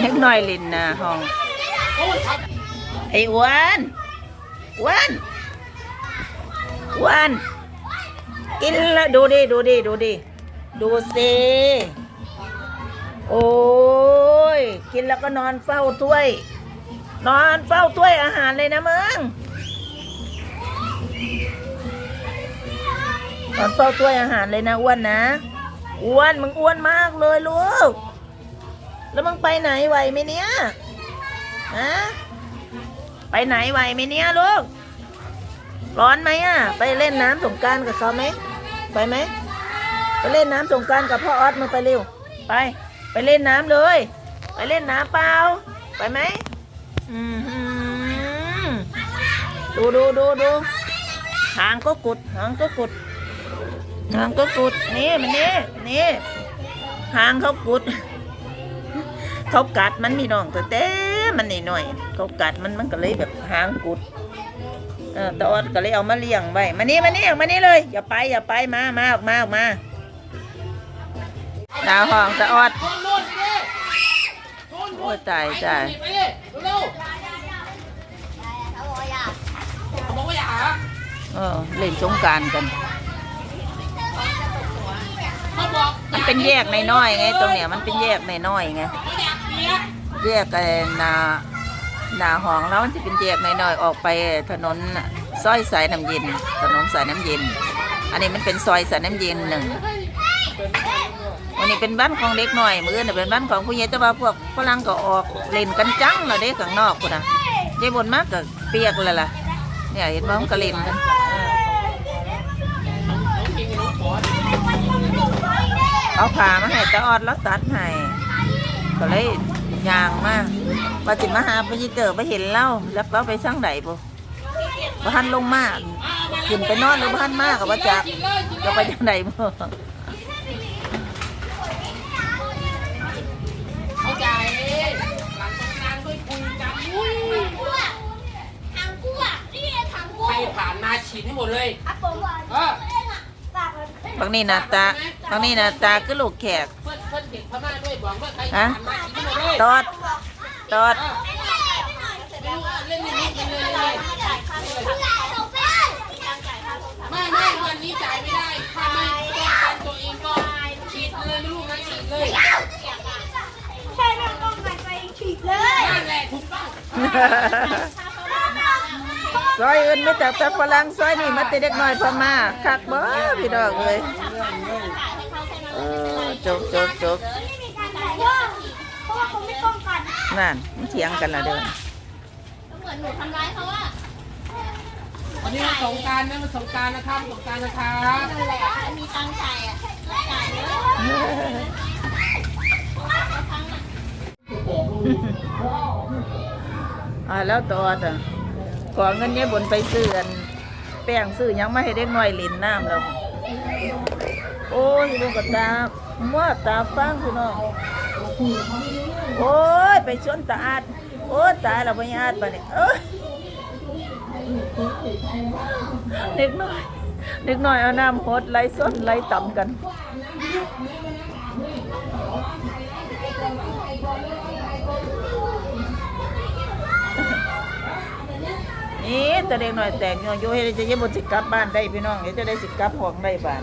เล็กน้อยลินนะห้อง ไอ้อ้วนอ้วนอ้วนกินละดูดิดูดิดูดิดูสิโอ้ยกินแล้วก็นอนเฝ้าถ้วย นอนเฝ้าถ้วยอาหารเลยนะมึงนอนเฝ้าถ้วยอาหารเลยนะอ้วนนะอ้วนมึงอ้วนมากเลยลูก แล้วมึงไปไหนไหวไหมเนี่ยฮะไปไหนไหวไหมเนี่ยลูก ร้อนไหมอะ ไปเล่นน้ำสงการกับเขาไหม ไปไหม ไปเล่นน้ำสงการกับพ่อออสมึงไปเร็ว ไป ไปเล่นน้ำเลย ไปเล่นน้ำเปล่า ไปไหมอือหือดูดูดูดูหางก็กุด หางก็กุด หางก็กุด นี่มันนี่ นี่ หางเขากุด เขากัดมันมีน้องแต่เต้มันนิดหน่อยๆเขากัดมันมันก็เลยแบบหางกุดเออตาออดก็เลยเอามาเลี้ยงไว้มานี่มานี่มานี่เลย อย่าไปอย่าไปมามาออกมาออกมาดาวห้องตาออดโอ้ตายตายเร็วๆบออเล่นสงการกันมันเป็นแยกในน้อยไง ตรงเนี้ยมันเป็นแยกในน้อยไง เขาอยากเปียกแยกไอ้นาหนาห้องแล้วมันจะเป็นแยกน้อยๆออกไปถนนซอยสายน้ำเย็น ถนนสายน้ำเย็น อันนี้มันเป็นซอยสายน้ำเย็นหนึ่งวันนี้เป็นบ้านของเด็กหน่อยมือเนี่ยเป็นบ้านของผู้ใหญ่แต่ว่าพวกฝรั่งก็ออกเล่นกันจังเราเด็กข้างนอกพุ่นนะยายบนมากก็เปียกเลยล่ะเนี่ยเห็นบ้างก็เล่นกันเอาผ้ามาให้ตาออดแล้วตัดให้ ก็เลยยางมาว่าจิมาหาไปยิเตอร์ไปเห็นเล่าแล้วเราไปสร้างไหนปุ๊บ้านลงมาขึ้นไปนอนหรือบ้านมากกับว่าจักกินเลยกินเลจะยไปยังไหนบ่เข้าใจหลังจากนั้นด้วยคุยกันอุ้ยทางกูอะนี่ทางกูใครผ่านมาฉีดให้หมดเลยอะผมว่าเออเล่นอะปากมันบางนี่หนาตาบางนี่หนาตาก็ลูกแขก เพื่อดตอดตอดเอินไม่ไม่วันนี้จ่ายไม่ได้ถ้าไม่ป้องกันตัวเองก็ฉีดเลยลูกนะฉีดเลยใช่แม่ต้องกันไปฉีดเลยนั่นแหละถูกต้องซอยอื่นไม่แต่แต่ฝรั่งซอยนี่มาแต่เด็กน้อยพม่าคักบ่พี่น้องเลยเออจบจบจบ นนั่นมันเถียงกันละเดินเหมือนหนูทำร้ายเขาอะวันนี้มันสงกรารนะมันสงกรารนะครับสงกรารนะครับนั่นแหละมีตังค์จ่ายอะจ่ายเยอะอ่าแล้วตอดอะขอเงินยายบนไปซื้ออันแป้งซื้อหยังมาให้เด็กน้อยเลินน้ำแล้วโอ้ยลูกกระตามัวตาฟังพี่น้อง โอ้ย ไปชนตาอาดโอ้ตายแล้วไปอาดไปเนี่ยเอ้ยเด็กน้อยเด็กน้อยเอาน้ำหดไหลส้นไหลต่ำกันนี่แต่เด็กหน่อยแตกยู่อยู่ให้จะยังบนสิกลับบ้านได้พี่น้องเดี๋ยวจะได้สิกลับห้องได้บ้าน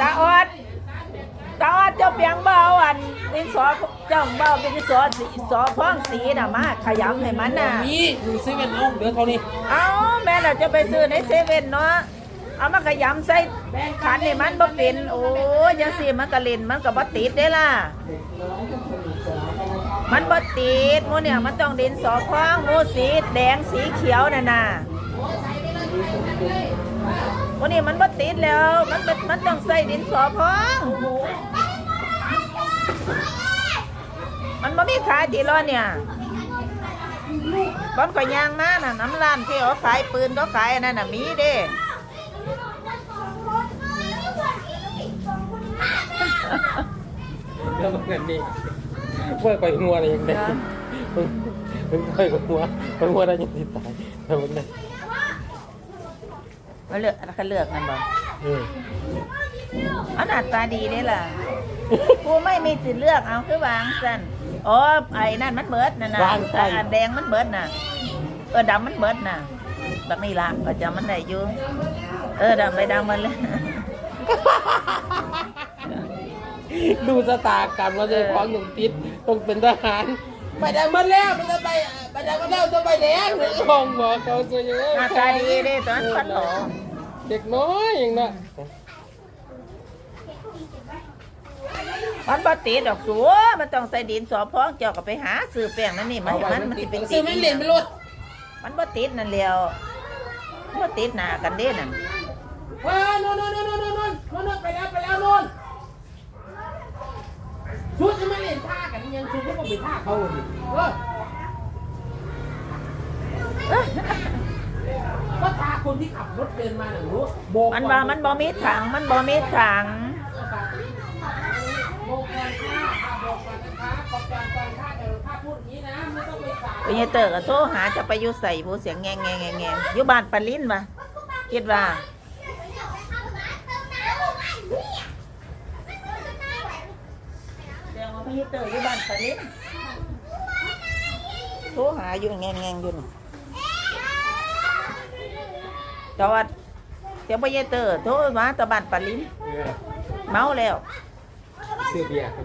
ตาออดตาออดเจ้าเปียงเบาอันเป็นสอเจ้าเบาเป็นสอสีสอพ้องสีน่ะมาขยำให้มันน่ะนี่อยู่เซเว่นเอาเดี๋ยวเท่านี้เอาแม่เราจะไปซื้อในเซเว่นเนาะเอามาขยำใส่ขันนี่มันบ่เป็นโอ้ยจังสิมันก็เล่นมันก็บ่ติดเด้ล่ะ มันบ่ติดหมูเนี่ยมันต้องดินสอพองหมูสีแดงสีเขียวน่ะน่ะ วันนี้มันบ่ติดแล้ว มันเป็นมันต้องใส่ดินสอพองมันบ่มีขายตีร้อนเนี่ยบอนข่อยยางมาน่ะน้ำร้านที่เขาขายปืนเขาขายอันนั้นน่ะมีเด้แล้วมันกันนี่เมื่อไปงัวอะไรยังไงมึงมึงไปกับงัวไปงัวได้ยังติดตายทำมันได้ มาเลือกอันเขาเลือกนั่นบ่เอออันหน้าตาดีเด้ล่ะกูไม่มีสิทธิ์เลือกเอาคือวางสั่นอ๋อไอ้นั่นมันเบิดน่ะนะแต่อันแดงมันเบิดน่ะ เออดำมันเบิดน่ะแบบนี้ล่ะก็จะมันได้อยู่เออดำไปดำมันเลย ดูสตากรรมเราจะคล้องหนุ่มติดต้องเป็นทหาร ไปได้มาแล้วมันจะไปไปได้มาแล้วจะไปแดงเลยห้องบอกเขาสวยเยอะหน้าตาดีเด้ตอนฟันหลอ เด็กน้อยอย่างนั้นมันบ่ติดดอกสัวมันต้องใส่ดินสอพองเจ้าก็ไปหาซื้อแป้งนั่นนี่มาให้มันมันสิเป็นซื้อไม่เหรียญไปรถมันบ่ติดนั่นแหล้วมันบ่ติดหน้ากันเด้นั่นเฮ้ยโน่นโน่นโน่นโน่นโน่นโน่นโน่นไปแล้วไปแล้วโน่นชุดจะมาเล่นท่ากันยังชุดก็ต้องไปท่าเขาดิเออ ก็ท่าคนที่ขับรถเดินมาหนึ่งรู้โบกมันว่ามันบ่มีถัง มันบ่มีถัง โบกก่อนท่าโบกก่อนนะคะก่อนก่อนก่อนท่าเดี๋ยวท่าพูดอย่างนี้นะไม่ต้องไปสาย ไปยายเตอร์ก็โทรหาจะไปอยู่ใส่ผู้เสียงแงงแงงแงงแงงอยู่บ้านปาลินวะคิดว่าเดี๋ยวมาพี่เตอร์อยู่บ้านปาลินโทรหาอยู่แงงแงงอยู่นี่ จอดเดี๋ยวไปยายเตอร์โทรมาตะบ้านปาลินเออเมาแล้ว ซื้อเบียร์ครับ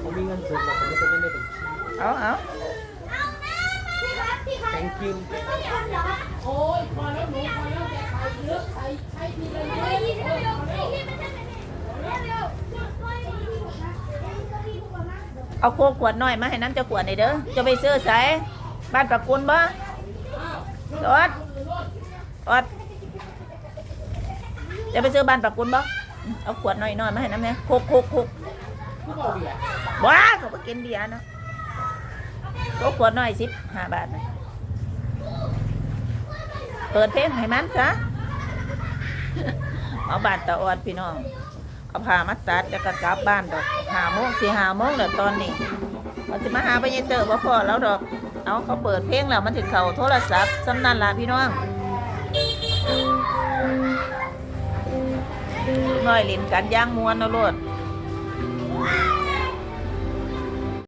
เขามีเงินซื้อแล้วเขาไม่ต้องได้เป็นเอาเอาแตงกินโอ้ยพอแล้วหนูพอแล้วแกใส่เยอะใส่ใช้ทีละเยอะเอาโคกขวดน้อยมาให้น้ำจะขวดหน่อยเด้อจะไปซื้อใส่บ้านปะกุลบ่จอด อดจะไปซื้อบ้านปะกุลบ่เอาขวดน้อยๆมาให้น้ำเนี่ยโคกโคกโคกเขาบอกเบียร์ว้าเขาไปกินเบียร์เนาะโคกขวดน้อยสิบห้าบาทเปิดเพลงให้มันซะเอาบาทตะออดพี่น้อง เอาผ้ามาตัดแล้วก็กลับบ้านดอกหาโมงสี่หาโมงแล้วตอนนี้มันจะมาหาไปยายเตอร์บ่พอแล้วดอก เอาเขาเปิดเพลงแล้วมันถึงเขาโทรศัพท์สำนันล่ะพี่น้องน้อยเลินกันย่างมวนนอาโลด